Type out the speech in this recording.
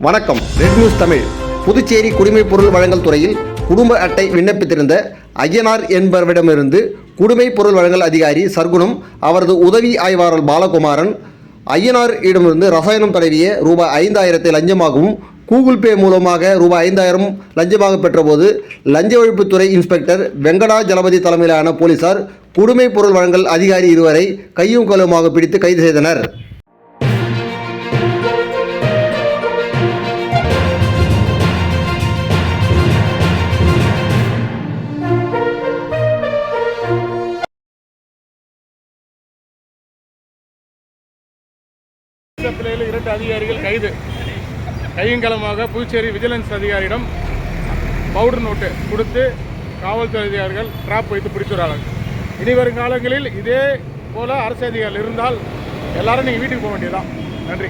வணக்கம். Red news Tamil. Puducherry குடிமைப் பொருள் வழங்கல் துறையில் குடும்ப அட்டை விண்ணப்பித்திருந்த ஐயனார் என்பவரிடமிருந்து குடிமைப் பொருள் வழங்கல் அதிகாரி சர்க்குணம் அவரது உதவி ஆய்வாளர் பாலகுமாரன் ஐயனார் இடமிருந்து ரசாயனம் தடவிய ரூபாய் ஐந்தாயிரத்தை லஞ்சமாகவும் கூகுள் பே மூலமாக ரூபாய் ஐந்தாயிரம் லஞ்சமாக பெற்றபோது லஞ்ச ஒழிப்புத்துறை இன்ஸ்பெக்டர் வெங்கடா ஜலபதி தலைமையிலான போலீசார் குடிமைப் பொருள் வழங்கல் அதிகாரி இருவரை கையும் களுமாக பிடித்து கைது செய்தனர். பிள்ளையில் இரண்டு அதிகாரிகள் கைது. கையங்கலமாக புதுச்சேரி விஜிலன்ஸ் அதிகாரியிடம் பவுடர் நோட்டு கொடுத்து காவல்துறை அதிகாரிகள் ட்ராப் வைத்து பிடிச்சுறாங்க இனி வரும் காலங்களில் இதே போல அரசு அதிகாரிகள் இருந்தால் எல்லாரும் நீங்கள் வீட்டுக்கு போக வேண்டியதுதான். நன்றி.